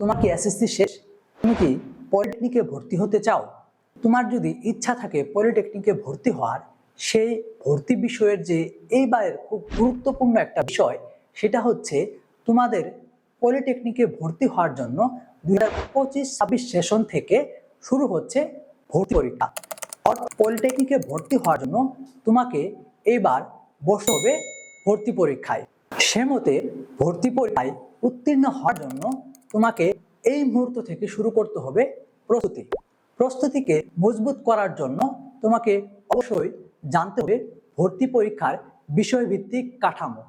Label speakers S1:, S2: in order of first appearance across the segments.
S1: তোমার কি এসএসসি শেষ? তুমি কি পলিটেকনিকে ভর্তি হতে চাও? তোমার যদি ইচ্ছা থাকে পলিটেকনিকে ভর্তি হওয়ার, সেই ভর্তি বিষয়ের যে এইবারের খুব গুরুত্বপূর্ণ একটা বিষয়, সেটা হচ্ছে তোমাদের পলিটেকনিকে ভর্তি হওয়ার জন্য দুই হাজার পঁচিশ ছাব্বিশ সেশন থেকে শুরু হচ্ছে ভর্তি পরীক্ষা। অর্থাৎ পলিটেকনিকে ভর্তি হওয়ার জন্য তোমাকে এবার বসতে হবে ভর্তি পরীক্ষায়। সে মতে ভর্তি পরীক্ষায় উত্তীর্ণ হওয়ার জন্য তোমাকে এই মুহূর্ত থেকে শুরু করতে হবে প্রস্তুতি। প্রস্তুতিকে মজবুত করার জন্য তোমাকে অবশ্যই জানতে হবে ভর্তি পরীক্ষার বিষয়ভিত্তিক কাঠামো।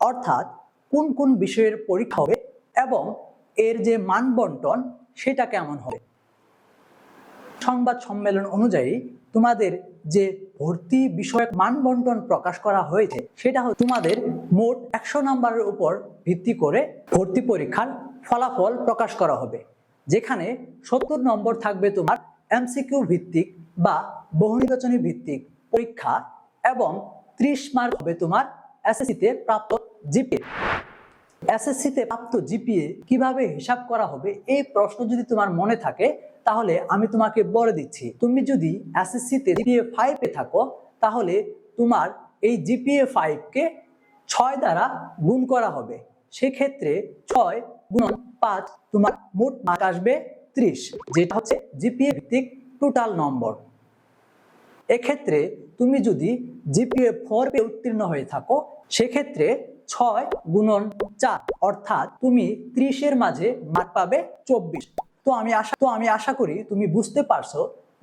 S1: অর্থাৎ কোন কোন বিষয়ের পরীক্ষা হবে এবং এর যে মানবন্টন সেটা কেমন হবে। সংবাদ সম্মেলন অনুযায়ী তোমাদের যে ভর্তি বিষয়ক মানবন্টন প্রকাশ করা হয়েছে, সেটা হচ্ছে তোমাদের মোট একশো নম্বরের উপর ভিত্তি করে ভর্তি পরীক্ষার ফলাফল প্রকাশ করা হবে, যেখানে সত্তর নম্বর থাকবে তোমার এমসিকিউ ভিত্তিক বা বহুনির্বাচনী ভিত্তিক পরীক্ষা এবং ত্রিশ মার্ক হবে তোমার এসএসসিতে প্রাপ্ত জিপি এসএসসিতে প্রাপ্ত জিপিএ কীভাবে হিসাব করা হবে? এই প্রশ্ন যদি তোমার মনে থাকে, তাহলে আমি তোমাকে বলে দিচ্ছি। তুমি যদি এসএসসিতে জিপিএ ফাইভে থাকো, তাহলে তোমার এই জিপিএ ফাইভকে ছয় দ্বারা গুণ করা হবে। সেক্ষেত্রে ছয় গুণন পাঁচ তোমার মোট মার্ক আসবে ত্রিশ, যেটা হচ্ছে জিপিএ ভিত্তিক টোটাল নম্বর এক্ষেত্রে তুমি যদি জিপিএ ফোর পে উত্তীর্ণ হয়ে থাকো, সেক্ষেত্রে ছয় গুণন চার, অর্থাৎ তুমি ত্রিশের মাঝে মার্ক পাবে চব্বিশ। তো আমি আশা, তো আমি আশা করি তুমি বুঝতে পারছ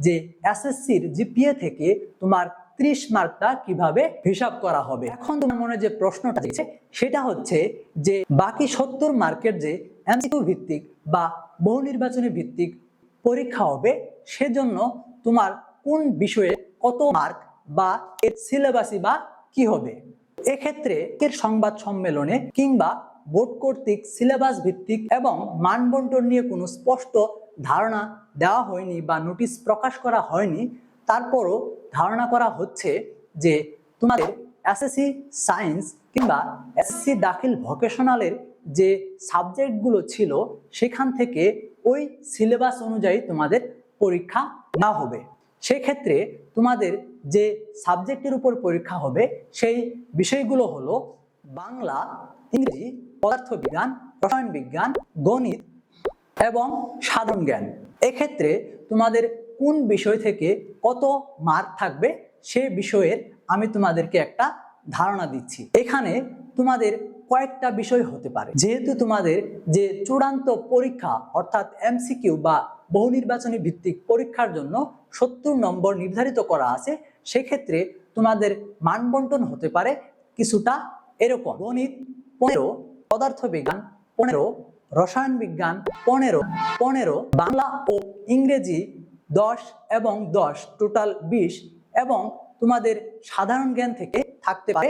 S1: যে এসএসসির জিপিএ থেকে তোমার ত্রিশ মার্কটা কীভাবে হিসাব করা হবে। এখন তোমার মনে যে প্রশ্নটা দিচ্ছে সেটা হচ্ছে যে বাকি সত্তর মার্কের যে এমসিকিউ ভিত্তিক বা বহু নির্বাচনী ভিত্তিক পরীক্ষা হবে, সেজন্য তোমার কোন বিষয়ে কত মার্ক বা এর সিলেবাসই বা কি হবে? এক্ষেত্রে এর সংবাদ সম্মেলনে কিংবা বোর্ড কর্তৃক সিলেবাস ভিত্তিক এবং মানবন্টন নিয়ে কোনো স্পষ্ট ধারণা দেওয়া হয়নি বা নোটিশ প্রকাশ করা হয়নি, তারপরও ধারণা করা হচ্ছে যে তোমাদের এসএসসি সায়েন্স কিংবা এসএসসি দাখিল ভোকেশনালের যে সাবজেক্টগুলো ছিল, সেখান থেকে ওই সিলেবাস অনুযায়ী তোমাদের পরীক্ষা না হবে। সেক্ষেত্রে তোমাদের যে সাবজেক্টের উপর পরীক্ষা হবে, সেই বিষয়গুলো হলো বাংলা, ইংরেজি, পদার্থবিজ্ঞান, রসায়ন বিজ্ঞান, গণিত এবং সাধারণ জ্ঞান। এক্ষেত্রে তোমাদের কোন বিষয় থেকে কত মার্ক থাকবে, সে বিষয়ের আমি তোমাদেরকে একটা ধারণা দিচ্ছি। এখানে তোমাদের কয়েকটা বিষয় হতে পারে। যেহেতু তোমাদের যে চূড়ান্ত পরীক্ষা, অর্থাৎ এমসিকিউ বা বহু নির্বাচনী ভিত্তিক পরীক্ষার জন্য সত্তর নম্বর নির্ধারিত করা আছে, সেক্ষেত্রে তোমাদের মানবন্টন হতে পারে কিছুটা এরকম। গণিত পনেরো, পদার্থবিজ্ঞান পনেরো, রসায়ন বিজ্ঞান পনেরো পনেরো, বাংলা ও ইংরেজি দশ এবং দশ, টোটাল বিশ এবং তোমাদের সাধারণ জ্ঞান থেকে থাকতে পারে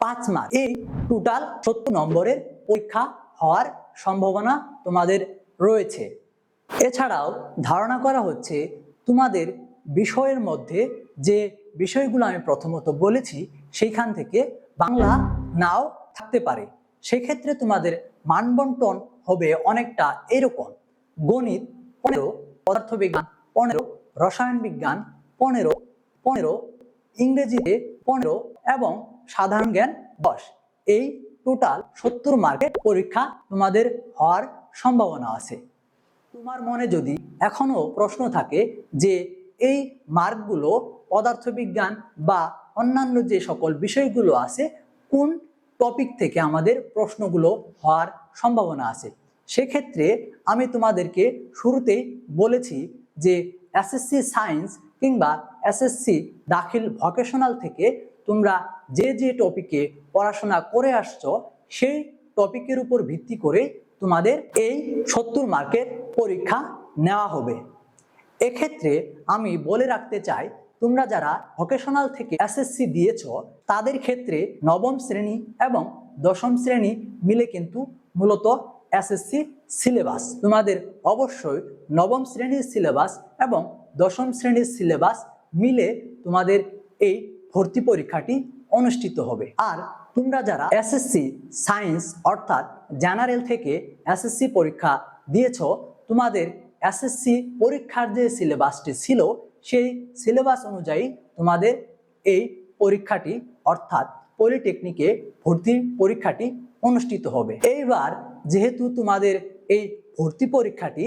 S1: পাঁচ মার্ক। এই টোটাল সত্তর নম্বরের পরীক্ষা হওয়ার সম্ভাবনা তোমাদের রয়েছে। এছাড়াও ধারণা করা হচ্ছে তোমাদের বিষয়ের মধ্যে যে বিষয়গুলো আমি প্রথমত বলেছি, সেইখান থেকে বাংলা নাও থাকতে পারে। সেক্ষেত্রে তোমাদের মানবন্টন হবে অনেকটা এরকম। গণিত পনেরো, পদার্থবিজ্ঞান পনেরো, রসায়ন বিজ্ঞান পনেরো পনেরো ইংরেজিতে পনেরো এবং সাধারণ জ্ঞান দশ। এই টোটাল সত্তর মার্কের পরীক্ষা তোমাদের হওয়ার সম্ভাবনা আছে। তোমার মনে যদি এখনও প্রশ্ন থাকে যে এই মার্কগুলো পদার্থবিজ্ঞান বা অন্যান্য যে সকল বিষয়গুলো আছে, কোন টপিক থেকে আমাদের প্রশ্নগুলো হওয়ার সম্ভাবনা আছে? সেক্ষেত্রে আমি তোমাদেরকে শুরুতেই বলেছি যে এসএসসি সায়েন্স কিংবা এসএসসি দাখিল ভকেশনাল থেকে তোমরা যে যে টপিকে পড়াশোনা করে আসছ, সেই টপিকের উপর ভিত্তি করে তোমাদের এই সত্তর মার্কের পরীক্ষা নেওয়া হবে। এক্ষেত্রে আমি বলে রাখতে চাই, তোমরা যারা ভোকেশনাল থেকে এসএসসি দিয়েছ, তাদের ক্ষেত্রে নবম শ্রেণি এবং দশম শ্রেণি মিলে কিন্তু মূলত এসএসসি সিলেবাস তোমাদের অবশ্যই নবম শ্রেণির সিলেবাস এবং দশম শ্রেণির সিলেবাস মিলে তোমাদের এই ভর্তি পরীক্ষাটি অনুষ্ঠিত হবে। আর তোমরা যারা এসএসসি, সায়েন্স অর্থাৎ জেনারেল থেকে এসএসসি পরীক্ষা দিয়েছ, তোমাদের এসএসসি পরীক্ষার যে সিলেবাসটি ছিল, সেই সিলেবাস অনুযায়ী তোমাদের এই পরীক্ষাটি অর্থাৎ পলিটেকনিকে ভর্তির পরীক্ষাটি অনুষ্ঠিত হবে। এইবার যেহেতু তোমাদের এই ভর্তি পরীক্ষাটি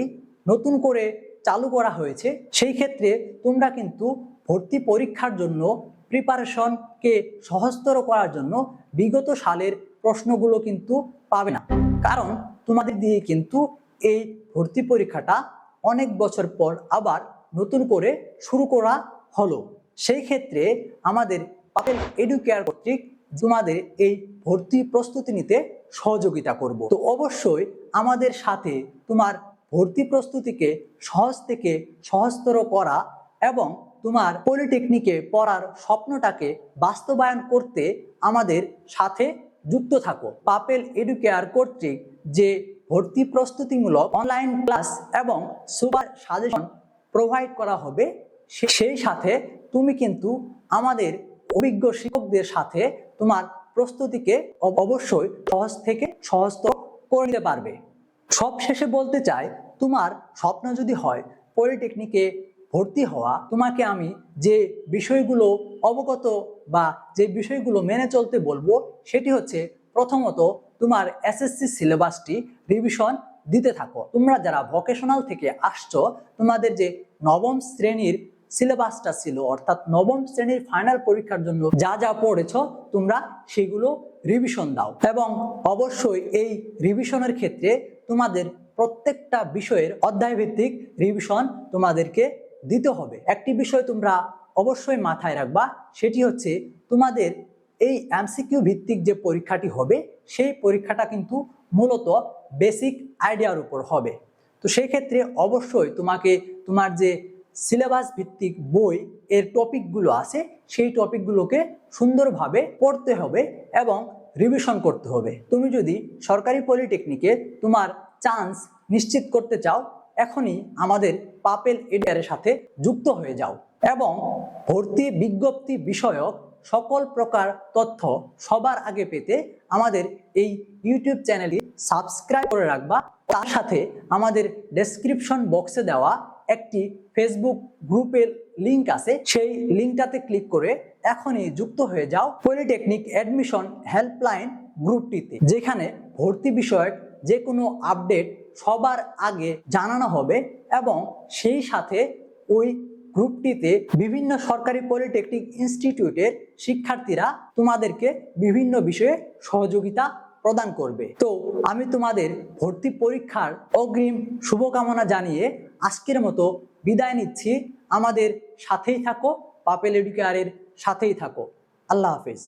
S1: নতুন করে চালু করা হয়েছে, সেই ক্ষেত্রে তোমরা কিন্তু ভর্তি পরীক্ষার জন্য প্রিপারেশনকে সহজতর করার জন্য বিগত সালের প্রশ্নগুলো কিন্তু পাবে না। কারণ তোমাদের দিয়ে কিন্তু এই ভর্তি পরীক্ষাটা অনেক বছর পর আবার নতুন করে শুরু করা হলো। সেই ক্ষেত্রে আমাদের পাপেল এডুকেয়ার কর্তৃক তোমাদের এই ভর্তি প্রস্তুতি নিতে সহযোগিতা করব। তো অবশ্যই আমাদের সাথে তোমার ভর্তি প্রস্তুতিকে সহজ থেকে সহজতর করা এবং তোমার পলিটেকনিকে পড়ার স্বপ্নটাকে বাস্তবায়ন করতে আমাদের সাথে যুক্ত থাকো। পাপেল এডুকেয়ার কর্তৃক যে ভর্তি প্রস্তুতিমূলক অনলাইন ক্লাস এবং সুপার সাজেশন প্রোভাইড করা হবে সেই সাথে তুমি কিন্তু আমাদের অভিজ্ঞ শিক্ষকদের সাথে তোমার প্রস্তুতিকে অবশ্যই সহজ থেকে সহজতর করে নিতে পারবে। সব শেষে বলতে চাই, তোমার স্বপ্ন যদি হয় পলিটেকনিকে ভর্তি হওয়া, তোমাকে আমি যে বিষয়গুলো অবগত বা যে বিষয়গুলো মেনে চলতে বলব, সেটি হচ্ছে প্রথমত তোমার এসএসসি সিলেবাসটি রিভিশন দিতে থাকো। তোমরা যারা ভোকেশনাল থেকে আসছো, তোমাদের যে নবম শ্রেণির সিলেবাসটা ছিল, অর্থাৎ নবম শ্রেণির ফাইনাল পরীক্ষার জন্য যা যা পড়েছ, তোমরা সেগুলো রিভিশন দাও। এবং অবশ্যই এই রিভিশনের ক্ষেত্রে তোমাদের প্রত্যেকটা বিষয়ের অধ্যায় ভিত্তিক রিভিশন তোমাদেরকে দিতে হবে। একটি বিষয় তোমরা অবশ্যই মাথায় রাখবা, সেটি হচ্ছে তোমাদের এই এমসিকিউ ভিত্তিক যে পরীক্ষাটি হবে, সেই পরীক্ষাটা কিন্তু মূলত বেসিক আইডিয়ার উপর হবে। তো সেই ক্ষেত্রে অবশ্যই তোমাকে তোমার যে সিলেবাস ভিত্তিক বই, এর টপিকগুলো আছে, সেই টপিকগুলোকে সুন্দরভাবে পড়তে হবে এবং রিভিশন করতে হবে। তুমি যদি সরকারি পলিটেকনিকে তোমার চান্স নিশ্চিত করতে চাও এখনই আমাদের পাপেল এডিয়ারের সাথে যুক্ত হয়ে যাও এবং ভর্তি বিজ্ঞপ্তি বিষয়ক সকল প্রকার তথ্য সবার আগে পেতে আমাদের এই ইউটিউব চ্যানেলটি সাবস্ক্রাইব করে রাখবা। তার সাথে আমাদের ডেসক্রিপশন বক্সে দেওয়া একটি ফেসবুক গ্রুপের লিংক আছে। সেই লিংকটাতে ক্লিক করে এখনই যুক্ত হয়ে যাও। পলিটেকনিক অ্যাডমিশন হেল্পলাইন গ্রুপটিতে, যেখানে ভর্তি বিষয়ক যে কোনো আপডেট সবার আগে জানানো হবে এবং সেই সাথে ওই গ্রুপটিতে বিভিন্ন সরকারি পলিটেকনিক ইনস্টিটিউটের শিক্ষার্থীরা তোমাদেরকে বিভিন্ন বিষয়ে সহযোগিতা প্রদান করবে। তো আমি তোমাদের ভর্তি পরীক্ষার অগ্রিম শুভকামনা জানিয়ে আজকের মতো বিদায় নিচ্ছি। আমাদের সাথেই থাকো, পাপেল এডুকেয়ারের সাথেই থাকো। আল্লাহ হাফেজ।